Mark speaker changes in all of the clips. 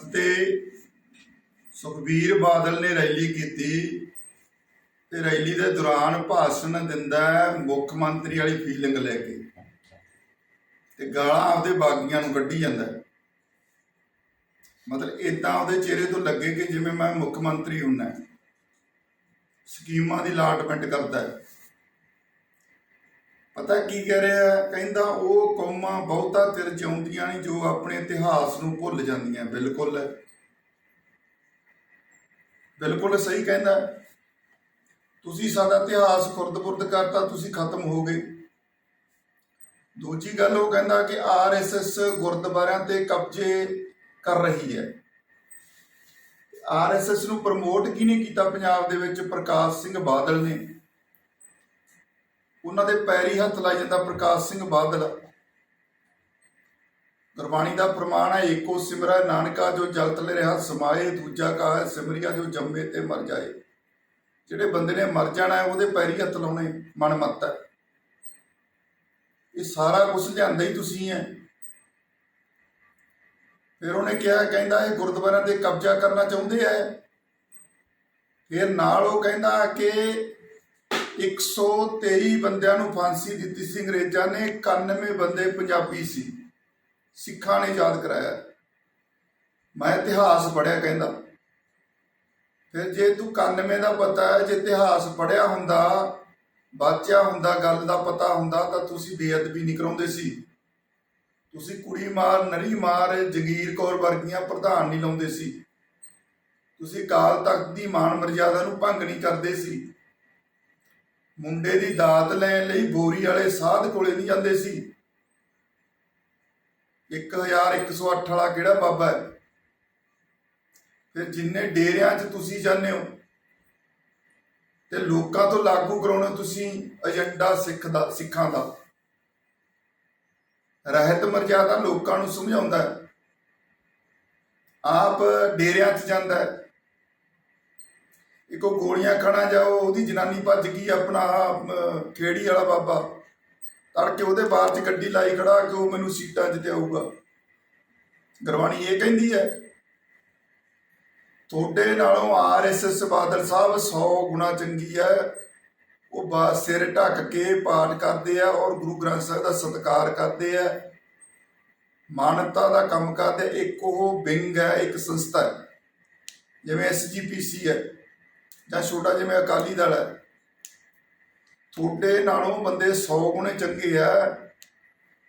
Speaker 1: ਅਗਸਤ ਤੇ ਸੁਖਬੀਰ ਬਾਦਲ ਨੇ ਰੈਲੀ ਕੀਤੀ ਤੇ ਰੈਲੀ ਦੇ ਦੌਰਾਨ ਭਾਸ਼ਣ ਦਿੰਦਾ ਮੁੱਖ ਮੰਤਰੀ ਵਾਲੀ ਫੀਲਿੰਗ ਲੈ ਕੇ। ਤੇ ਗਾਲਾਂ ਆਪਦੇ ਬਾਗੀਆਂ ਨੂੰ ਕੱਢੀ ਜਾਂਦਾ ਮਤਲਬ ਇਦਾਂ ਉਹਦੇ ਚਿਹਰੇ ਤੋਂ ਲੱਗੇ ਕਿ ਜਿਵੇਂ ਮੈਂ ਮੁੱਖ ਮੰਤਰੀ ਹੁੰਨਾ ਸਕੀਮਾਂ ਦੀ ਲਾਟਮੈਂਟ ਕਰਦਾ ਹੈ। ਪਤਾ ਕੀ ਕਹਿ ਰਿਹਾ ਕਹਿੰਦਾ ਉਹ ਕੌਮਾਂ ਬਹੁਤਾ ਚਿਰ ਜਿਉਂਦੀਆਂ ਨਹੀਂ, ਜੋ ਆਪਣੇ ਇਤਿਹਾਸ ਨੂੰ ਭੁੱਲ ਜਾਂਦੀਆਂ। ਬਿਲਕੁਲ। ਬਿਲਕੁਲ ਸਹੀ ਕਹਿੰਦਾ। ਤੁਸੀਂ ਸਾਡਾ ਇਤਿਹਾਸ ਖੁਰਦ-ਬੁਰਦ ਕਰਤਾ, ਤੁਸੀਂ ਖਤਮ ਹੋ ਗਏ। ਦੂਜੀ ਗੱਲ ਉਹ ਕਹਿੰਦਾ ਕਿ ਆਰਐਸਐਸ ਗੁਰਦੁਆਰਿਆਂ ਤੇ ਕਬਜ਼ੇ ਕਰ ਰਹੀ ਹੈ। ਆਰਐਸਐਸ ਨੂੰ ਪ੍ਰਮੋਟ ਕਿਹਨੇ ਕੀਤਾ? ਪੰਜਾਬ ਦੇ ਵਿੱਚ ਪ੍ਰਕਾਸ਼ ਸਿੰਘ ਬਾਦਲ ਨੇ। ਉਹਨਾਂ ਦੇ ਪੈਰੀ ਹੱਥ ਲਾਈ ਜਾਂਦਾ ਪ੍ਰਕਾਸ਼ ਸਿੰਘ ਬਾਦਲ। ਗੁਰਬਾਣੀ ਦਾ ਪ੍ਰਮਾਣ ਹੈ, ਏਕੋ ਸਿਮਰੈ ਨਾਨਕਾ ਜੋ ਜਗਤ ਲੈ ਰਿਹਾ, ਸਮਾਏ ਦੂਜਾ ਕਾ ਹੈ ਸਿਮਰਿਆ ਜੋ ਜੰਮੇ ਤੇ ਮਰ ਜਾਏ। ਜਿਹੜੇ ਬੰਦੇ ਨੇ ਮਰ ਜਾਣਾ ਉਹਦੇ ਪੈਰੀ ਹੱਥ ਲਾਉਣੇ ਮਨ ਮੱਤ ਹੈ। ਇਹ ਸਾਰਾ ਕੁਝ ਲਿਆਂਦਾ ਹੀ ਤੁਸੀਂ ਹੈ। ਫਿਰ ਉਹਨੇ ਕਿਹਾ, ਕਹਿੰਦਾ ਇਹ ਗੁਰਦੁਆਰਿਆਂ ਤੇ ਕਬਜ਼ਾ ਕਰਨਾ ਚਾਹੁੰਦੇ ਆ ਫਿਰ ਨਾਲ ਉਹ ਕਹਿੰਦਾ ਕਿ 123 ਬੰਦਿਆਂ ਨੂੰ ਫਾਂਸੀ ਦਿੱਤੀ ਸੀ। ਅੰਗਰੇਜ਼ਾਂ ਨੇ 91 ਬੰਦੇ ਪੰਜਾਬੀ ਸੀ। ਸਿੱਖਾਂ ਨੇ ਯਾਦ ਕਰਾਇਆ। ਮੈਂ ਇਤਿਹਾਸ ਪੜਿਆ ਕਹਿੰਦਾ। ਫਿਰ ਜੇ ਤੂੰ 91 ਦਾ ਪਤਾ ਹੈ, ਜੇ ਇਤਿਹਾਸ ਪੜਿਆ ਹੁੰਦਾ ਬਾਚਿਆ ਹੁੰਦਾ, ਗੱਲ ਦਾ ਪਤਾ ਹੁੰਦਾ, ਤਾਂ ਤੁਸੀਂ ਬੇਅਦਬੀ ਨਹੀਂ ਕਰਾਉਂਦੇ ਸੀ। ਤੁਸੀਂ ਕੁੜੀ ਮਾਰ, ਨਰੀ ਮਾਰ, ਜਗੀਰ ਕੌਰ ਵਰਗੀਆਂ ਪ੍ਰਧਾਨ ਨਹੀਂ ਲਾਉਂਦੇ ਸੀ। ਤੁਸੀਂ ਕਾਲ ਤਖਤ ਦੀ ਮਾਨ ਮਰਜ਼ਾਦਾ ਨੂੰ ਭੰਗ ਨਹੀਂ ਕਰਦੇ ਸੀ। ਮੁੰਡੇ ਦੀ ਦਾਤ ਲੈਣ ਲਈ ਬੋਰੀ ਵਾਲੇ ਸਾਧ ਕੋਲੇ ਨਹੀਂ ਜਾਂਦੇ ਸੀ। 1108 ਵਾਲਾ ਕਿਹੜਾ ਬਾਬਾ ਹੈ? ਫਿਰ ਜਿੰਨੇ ਡੇਰਿਆਂ 'ਚ ਤੁਸੀਂ ਜਾਂਦੇ ਹੋ, ਤੇ ਲੋਕਾਂ ਤੋਂ ਲਾਗੂ ਕਰਾਉਣਾ ਤੁਸੀਂ ਏਜੰਡਾ ਸਿੱਖ ਦਾ, ਸਿੱਖਾਂ ਦਾ। ਰਹਿਤ ਮਰਜ਼ਾਦਾ ਲੋਕਾਂ ਨੂੰ ਸਮਝਾਉਂਦਾ ਆਪ ਡੇਰਿਆਂ 'ਚ ਜਾਂਦਾ ਇੱਕੋ ਗੋਲੀਆਂ ਖਾਣਾ ਜਾਓ ਉਹਦੀ ਜਨਾਨੀ ਭੱਜ ਗਈ ਆਪਣਾ ਅਹ, ਖੇੜੀ ਵਾਲਾ ਬਾਬਾ। ਤੜਕੇ ਉਹਦੇ ਬਾਹਰ 'ਚ ਗੱਡੀ ਲਾਈ ਖੜਾ ਕਿ ਉਹ ਮੈਨੂੰ ਸੀਟਾਂ 'ਚ ਤੇ ਆਊਗਾ ਗੁਰਬਾਣੀ ਇਹ ਕਹਿੰਦੀ ਹੈ ਤੁਹਾਡੇ ਨਾਲੋਂ ਆਰਐਸਐਸ ਬਾਦਲ ਸਾਹਿਬ 100 ਗੁਣਾ ਚੰਗੀ ਹੈ। ਉਹ ਬਾ ਸਿਰ ਢੱਕ ਕੇ ਪਾਠ ਕਰਦੇ ਆ ਔਰ ਗੁਰੂ ਗ੍ਰੰਥ ਸਾਹਿਬ ਦਾ ਸਤਿਕਾਰ ਕਰਦੇ ਆ। ਮਾਨਵਤਾ ਦਾ ਕੰਮ ਕਰਦੇ ਇੱਕ ਉਹ ਵਿੰਗ ਹੈ ਇੱਕ ਸੰਸਥਾ ਹੈ। ਜਿਵੇਂ ਐਸਜੀਪੀਸੀ ਹੈ। ਜਾਂ ਛੋਟਾ ਜਿਵੇਂ ਅਕਾਲੀ ਦਲ ਹੈ। ਤੁਹਾਡੇ ਨਾਲੋਂ ਬੰਦੇ 100 ਗੁਣੇ ਚੰਗੇ ਆ।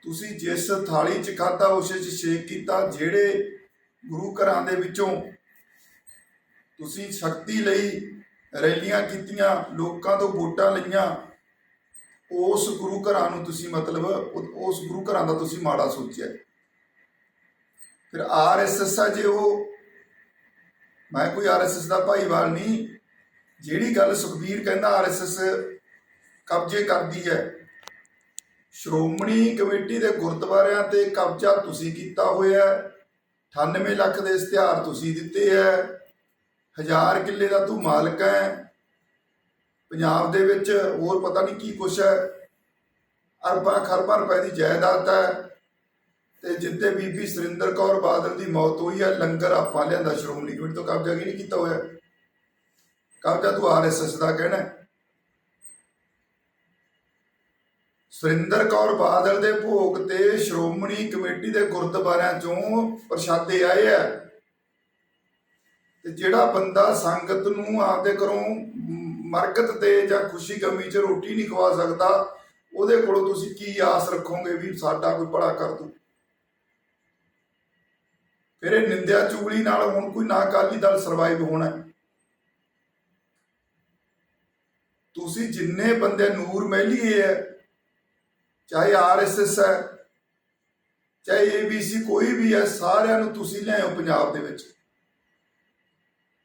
Speaker 1: ਤੁਸੀਂ ਜਿਸ ਥਾਲੀ 'ਚ ਖਾਧਾ, ਉਸੇ 'ਚ ਛੇਕ ਕੀਤਾ, ਜਿਹੜੇ ਗੁਰੂ ਘਰਾਂ ਦੇ ਵਿੱਚੋਂ ਤੁਸੀਂ ਸ਼ਕਤੀ ਲਈ ਰੈਲੀਆਂ ਕੀਤੀਆਂ, ਲੋਕਾਂ ਤੋਂ ਵੋਟਾਂ ਲਈਆਂ, ਉਸ ਗੁਰੂ ਘਰਾਂ ਨੂੰ ਤੁਸੀਂ ਮਤਲਬ ਉਸ ਗੁਰੂ ਘਰਾਂ ਦਾ ਤੁਸੀਂ ਮਾੜਾ ਸੋਚਿਆ। ਫਿਰ ਆਰਐਸਐਸ ਆ ਜੇ ਉਹ, ਮੈਂ ਕੋਈ ਆਰਐਸਐਸ ਦਾ ਭਾਈਵਾਲ ਨਹੀਂ ਜਿਹੜੀ ਗੱਲ ਸੁਖਬੀਰ ਕਹਿੰਦਾ ਆਰਐਸਐਸ ਕਬਜ਼ੇ ਕਰਦੀ ਹੈ। ਸ਼੍ਰੋਮਣੀ ਕਮੇਟੀ ਦੇ ਗੁਰਦੁਆਰਿਆਂ ਤੇ ਕਬਜ਼ਾ ਤੁਸੀਂ ਕੀਤਾ ਹੋਇਆ ਹੈ। 98 ਲੱਖ ਦੇ ਇਸ਼ਤਿਹਾਰ ਤੁਸੀਂ ਦਿੱਤੇ ਹੈ। ਹਜ਼ਾਰ ਕਿੱਲੇ ਦਾ ਤੂੰ ਮਾਲਕ ਹੈ। ਪੰਜਾਬ ਦੇ ਵਿੱਚ ਹੋਰ ਪਤਾ ਨਹੀਂ ਕੀ ਕੁਛ ਹੈ। ਅਰਬਾਂ ਖਰਬਾਂ ਰੁਪਏ ਦੀ ਜਾਇਦਾਦ ਹੈ। ਤੇ ਜਿੱਤੇ ਬੀਬੀ ਸੁਰਿੰਦਰ ਕੌਰ ਬਾਦਲ ਦੀ ਮੌਤ ਹੋਈ ਹੈ, ਲੰਗਰ ਆਪਾਂ ਲਿਆਂਦਾ, ਸ਼੍ਰੋਮਣੀ ਕਮੇਟੀ ਤੋਂ ਕਬਜ਼ਾ ਕੀ ਨਹੀਂ ਕੀਤਾ ਹੋਇਆ। ਕਬਜ਼ਾ ਤੂੰ ਆਰਐਸਐਸ ਦਾ ਕਹਿਣਾ ਸੁਰਿੰਦਰ ਕੌਰ ਬਾਦਲ ਦੇ ਭੋਗ ਤੇ ਸ਼੍ਰੋਮਣੀ ਕਮੇਟੀ ਦੇ ਗੁਰਦੁਆਰਿਆਂ ਚੋਂ ਪ੍ਰਸ਼ਾਦੇ ਆਏ ਆ। ਤੇ ਜਿਹੜਾ ਬੰਦਾ ਸੰਗਤ ਨੂੰ ਆਪਦੇ ਘਰੋਂ ਮਰਕਤ ਤੇ ਜਾਂ ਖੁਸ਼ੀ ਗਮੀ 'ਚ ਰੋਟੀ ਨਹੀਂ ਖਵਾ ਸਕਦਾ, ਉਹਦੇ ਕੋਲੋਂ ਤੁਸੀਂ ਕੀ ਆਸ ਰੱਖੋਗੇ ਵੀ ਸਾਡਾ ਕੋਈ ਬੜਾ ਕਰ ਦੂ? ਫਿਰ ਇਹ ਨਿੰਦਿਆ ਚੁਗਲੀ ਨਾਲ ਹੁਣ ਕੋਈ ਨਾ ਅਕਾਲੀ ਦਲ ਸਰਵਾਈਵ ਹੋਣਾ ਹੈ। ਤੁਸੀਂ ਜਿੰਨੇ ਬੰਦੇ ਨੂਰ ਮਹਿਲੀਏ ਹੈ, ਚਾਹੇ ਆਰਐਸਐਸ ਹੈ, ਚਾਹੇ ਏਬੀਸੀ ਕੋਈ ਵੀ ਹੈ, ਸਾਰਿਆਂ ਨੂੰ ਤੁਸੀਂ ਲਿਆਓ ਪੰਜਾਬ ਦੇ ਵਿੱਚ।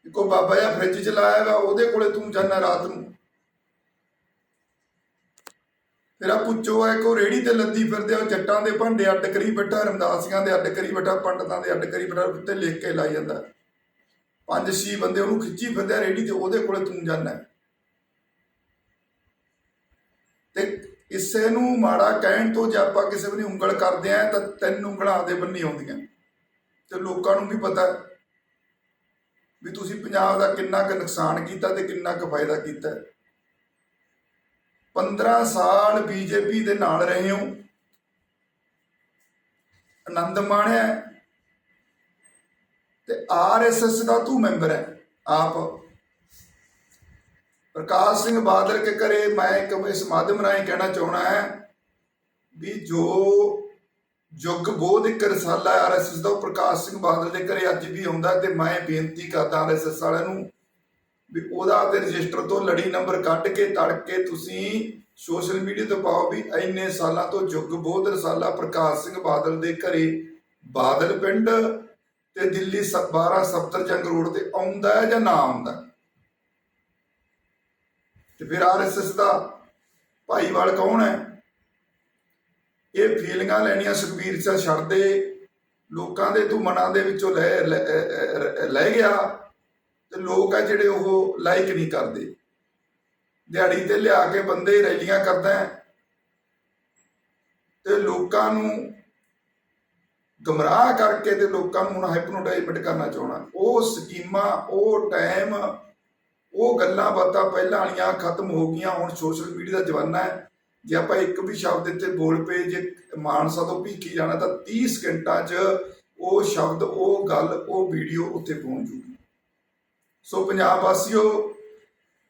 Speaker 1: ਇੱਕੋ ਬਾਬਾ ਜੀ ਫ੍ਰਿਜ ਚ ਲਾਇਆ ਵਾ, ਉਹਦੇ ਕੋਲੇ ਤੂੰ ਜਾਣਾ ਰਾਤ ਨੂੰ। ਤੇਰਾ ਪੁੱਛੋ ਹੈ ਕੋ ਰੇੜੀ ਤੇ ਲੱਦੀ ਫਿਰਦੇ ਉਹ ਜੱਟਾਂ ਦੇ ਭਾਂਡੇ ਅੱਡ ਕਰੀ ਬੈਠਾ, ਰਮਦਾਸੀਆਂ ਦੇ ਅੱਡ ਕਰੀ ਬੈਠਾ, ਪੰਡਤਾਂ ਦੇ ਅੱਡ ਕਰੀ ਬੈਠਾ, ਉੱਤੇ ਲਿਖ ਕੇ ਲਾਈ ਜਾਂਦਾ। ਪੰਜ ਛੇ ਬੰਦੇ ਉਹਨੂੰ ਖਿੱਚੀ ਫਿਰਦੇ ਆ ਰੇੜੀ ਤੇ, ਉਹਦੇ ਕੋਲੇ ਤੂੰ ਜਾਣਾ। ਕਿਸੇ ਨੂੰ ਮਾੜਾ ਕਹਿਣ ਤੋਂ ਜੇ ਆਪਾਂ ਕਿਸੇ ਵੀ ਉਂਗਲ ਕਰਦੇ ਆ ਤਾਂ ਤਿੰਨ ਉਂਗਲਾਂ ਦੇ ਬੰਨੀ ਆਉਂਦੀਆਂ ਤੇ ਲੋਕਾਂ ਨੂੰ ਵੀ ਪਤਾ ਵੀ ਤੁਸੀਂ ਪੰਜਾਬ ਦਾ ਕਿੰਨਾ ਕੁ ਨੁਕਸਾਨ ਕੀਤਾ ਤੇ ਕਿੰਨਾ ਕੁ ਫਾਇਦਾ ਕੀਤਾ ਹੈ। 15 ਸਾਲ ਬੀਜੇਪੀ ਦੇ ਨਾਲ ਰਹੇ ਹੋ ਆਨੰਦ ਮਾਣਿਆ ਹੈ। ਤੇ ਆਰਐਸਐਸ ਦਾ ਤੂੰ ਮੈਂਬਰ ਹੈ, ਆਪ ਪ੍ਰਕਾਸ਼ ਸਿੰਘ ਬਾਦਲ ਕੇ ਕਰੇ ਮੈਂ ਇੱਕ ਇਸ ਮਾਧਿਅਮ ਰਾਹੀਂ ਕਹਿਣਾ ਚਾਹਣਾ ਹੈ ਵੀ ਜੋ ਯੁੱਗ ਬੋਧ ਇੱਕ ਰਸਾਲਾ ਆਰਐਸਐਸ ਦਾ, ਉਹ ਪ੍ਰਕਾਸ਼ ਸਿੰਘ ਬਾਦਲ ਦੇ ਘਰੇ ਅੱਜ ਵੀ ਆਉਂਦਾ ਤੇ ਮੈਂ ਬੇਨਤੀ ਕਰਦਾ ਆਰਐਸਐਸ ਵਾਲਿਆਂ ਨੂੰ ਵੀ ਉਹਦਾ ਤੇ ਰਜਿਸਟਰ ਤੋਂ ਲੜੀ ਨੰਬਰ ਕੱਢ ਕੇ ਤੜ ਕੇ ਤੁਸੀਂ ਸੋਸ਼ਲ ਮੀਡੀਆ ਤੇ ਪਾਓ ਵੀ ਇੰਨੇ ਸਾਲਾਂ ਤੋਂ ਯੁੱਗ ਬੋਧ ਰਸਾਲਾ ਪ੍ਰਕਾਸ਼ ਸਿੰਘ ਬਾਦਲ ਦੇ ਘਰੇ ਬਾਦਲ ਪਿੰਡ ਤੇ ਦਿੱਲੀ 12 ਸਫਤਰਜੰਗ ਰੋਡ ਤੇ ਆਉਂਦਾ ਹੈ ਜਾਂ ਨਾ ਆਉਂਦਾ ਤੇ ਫਿਰ ਆਰਐਸਐਸ ਦਾ ਭਾਈਵਾਲ ਕੌਣ ਹੈ? ਇਹ ਫੀਲਿੰਗਾਂ ਲੈਣੀਆਂ ਸੁਖਬੀਰ ਸਿੰਘ ਛੱਡ ਦੇ ਲੋਕਾਂ ਦੇ ਤੂੰ ਮਨਾਂ ਦੇ ਵਿੱਚੋਂ ਲੈ, ਲੈ- ਗਿਆ ਤੇ ਲੋਕ ਆ ਜਿਹੜੇ ਉਹ ਲਾਈਕ ਨਹੀਂ ਕਰਦੇ। ਦਿਹਾੜੀ ਤੇ ਲਿਆ ਕੇ ਬੰਦੇ ਰੈਲੀਆਂ ਕਰਦਾ ਤੇ ਲੋਕਾਂ ਨੂੰ ਗਮਰਾਹ ਕਰਕੇ ਤੇ ਲੋਕਾਂ ਨੂੰ ਹੁਣ ਹਾਈਪਨੋਟਾਈਜ਼ਮੈਂਟ ਕਰਨਾ ਚਾਹਣਾ ਉਹ ਸਕੀਮਾਂ, ਉਹ ਟਾਈਮ ਉਹ ਗੱਲਾਂ ਬਾਤਾਂ ਪਹਿਲਾਂ ਵਾਲੀਆਂ ਖਤਮ ਹੋ ਗਈਆਂ, ਹੁਣ ਸੋਸ਼ਲ ਮੀਡੀਆ ਦਾ ਜ਼ਮਾਨਾ ਹੈ। ਜੇ ਆਪਾਂ ਇੱਕ ਵੀ ਸ਼ਬਦ ਇੱਥੇ ਬੋਲ ਪਏ, ਜੇ ਮਾਨਸਾ ਤੋਂ ਭੀਖੀ ਜਾਣਾ, ਤਾਂ 30 ਸਕਿੰਟਾਂ 'ਚ ਉਹ ਸ਼ਬਦ, ਉਹ ਗੱਲ, ਉਹ ਵੀਡੀਓ ਉੱਥੇ ਪਹੁੰਚ ਜੂਗੀ। ਸੋ ਪੰਜਾਬ ਵਾਸੀਓ,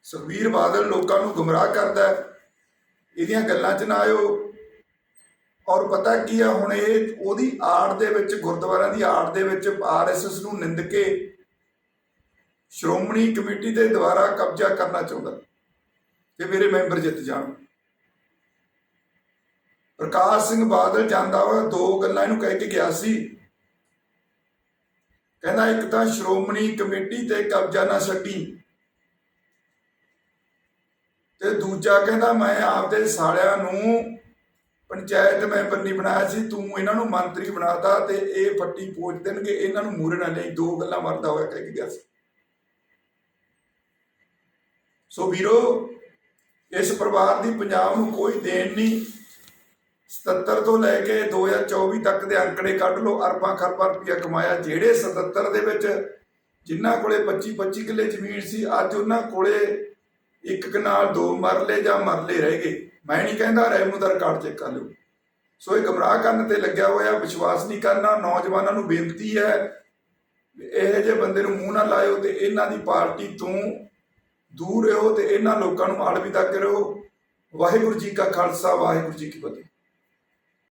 Speaker 1: ਸੁਖਬੀਰ ਬਾਦਲ ਲੋਕਾਂ ਨੂੰ ਗੁੰਮਰਾਹ ਕਰਦਾ ਹੈ। ਇਹਦੀਆਂ ਗੱਲਾਂ 'ਚ ਨਾ ਆਇਓ। ਔਰ ਪਤਾ ਕੀ ਆ, ਹੁਣ ਇਹ ਉਹਦੀ ਆੜ ਦੇ ਵਿੱਚ, ਗੁਰਦੁਆਰਿਆਂ ਦੀ ਆੜ ਦੇ ਵਿੱਚ ਆਰਐਸਐਸ ਨੂੰ ਨਿੰਦ ਕੇ ਸ਼੍ਰੋਮਣੀ ਕਮੇਟੀ ਦੇ ਦੁਆਰਾ ਕਬਜ਼ਾ ਕਰਨਾ ਚਾਹੁੰਦਾ ਕਿ ਮੇਰੇ ਮੈਂਬਰ ਜਿੱਤ ਜਾਣ। ਪ੍ਰਕਾਸ਼ ਸਿੰਘ ਬਾਦਲ ਜਾਂਦਾ ਹੋਇਆ ਦੋ ਗੱਲਾਂ ਇਹਨੂੰ ਕਹਿ ਕੇ ਗਿਆ ਸੀ। ਕਹਿੰਦਾ ਇੱਕ ਤਾਂ ਸ਼੍ਰੋਮਣੀ ਕਮੇਟੀ ਤੇ ਕਬਜ਼ਾ ਨਾ ਛੱਡੀ। ਤੇ ਦੂਜਾ ਕਹਿੰਦਾ ਮੈਂ ਆਪਦੇ ਸਾਲਿਆਂ ਨੂੰ ਪੰਚਾਇਤ ਮੈਂਬਰ ਨਹੀਂ ਬਣਾਇਆ ਸੀ, ਤੂੰ ਇਹਨਾਂ ਨੂੰ ਮੰਤਰੀ ਬਣਾਤਾ ਤੇ ਇਹ ਫੱਟੀ ਪੋਚ ਦੇਣਗੇ, ਇਹਨਾਂ ਨੂੰ ਮੂਰੇ ਨਾ ਲਈ ਦੋ ਗੱਲਾਂ ਵਰਦਾ ਹੋਇਆ ਕਹਿ ਕੇ ਗਿਆ ਸੀ। ਸੋ ਵੀਰੋ, ਇਸ ਪਰਿਵਾਰ ਦੀ ਪੰਜਾਬ ਨੂੰ ਕੋਈ ਦੇਣ ਨਹੀਂ। 77 ਤੋਂ ਲੈ ਕੇ 2024 ਤੱਕ ਦੇ ਅੰਕੜੇ ਕੱਢ ਲਓ, ਅਰਬਾਂ ਖਰਬਾਂ ਰੁਪਇਆ ਕਮਾਇਆ। ਜਿਹੜੇ 77 ਦੇ ਵਿੱਚ ਜਿਨ੍ਹਾਂ ਕੋਲੇ 25 25 ਕਿੱਲੇ ਜ਼ਮੀਨ ਸੀ, ਅੱਜ ਉਹਨਾਂ ਕੋਲੇ ਇੱਕ ਕਨਾਲ ਦੋ ਮਰਲੇ ਜਾਂ ਮਰਲੇ ਰਹਿ ਗਏ। ਮੈਂ ਨਹੀਂ ਕਹਿੰਦਾ ਰੈਵਨਿਊ ਦਾ ਰਿਕਾਰਡ ਚੈੱਕ ਕਰ ਲਿਓ। ਸੋ ਇਹ ਗਮਰਾਹ ਕਰਨ ਤੇ ਲੱਗਿਆ ਹੋਇਆ, ਵਿਸ਼ਵਾਸ ਨਹੀਂ ਕਰਨਾ, ਨੌਜਵਾਨਾਂ ਨੂੰ ਬੇਨਤੀ ਹੈ, ਇਹੋ ਜਿਹੇ ਬੰਦੇ ਨੂੰ ਮੂੰਹ ਨਾ ਲਾਇਓ ਤੇ ਇਹਨਾਂ ਦੀ ਪਾਰਟੀ ਤੋਂ ਦੂਰ ਰਹੋ ਤੇ ਇਹਨਾਂ ਲੋਕਾਂ ਨੂੰ ਅਲਵਿਦਾ ਕਰੋ ਵਾਹਿਗੁਰੂ ਜੀ ਕਾ ਖਾਲਸਾ, ਵਾਹਿਗੁਰੂ ਜੀ ਕੀ ਫਤਿਹ।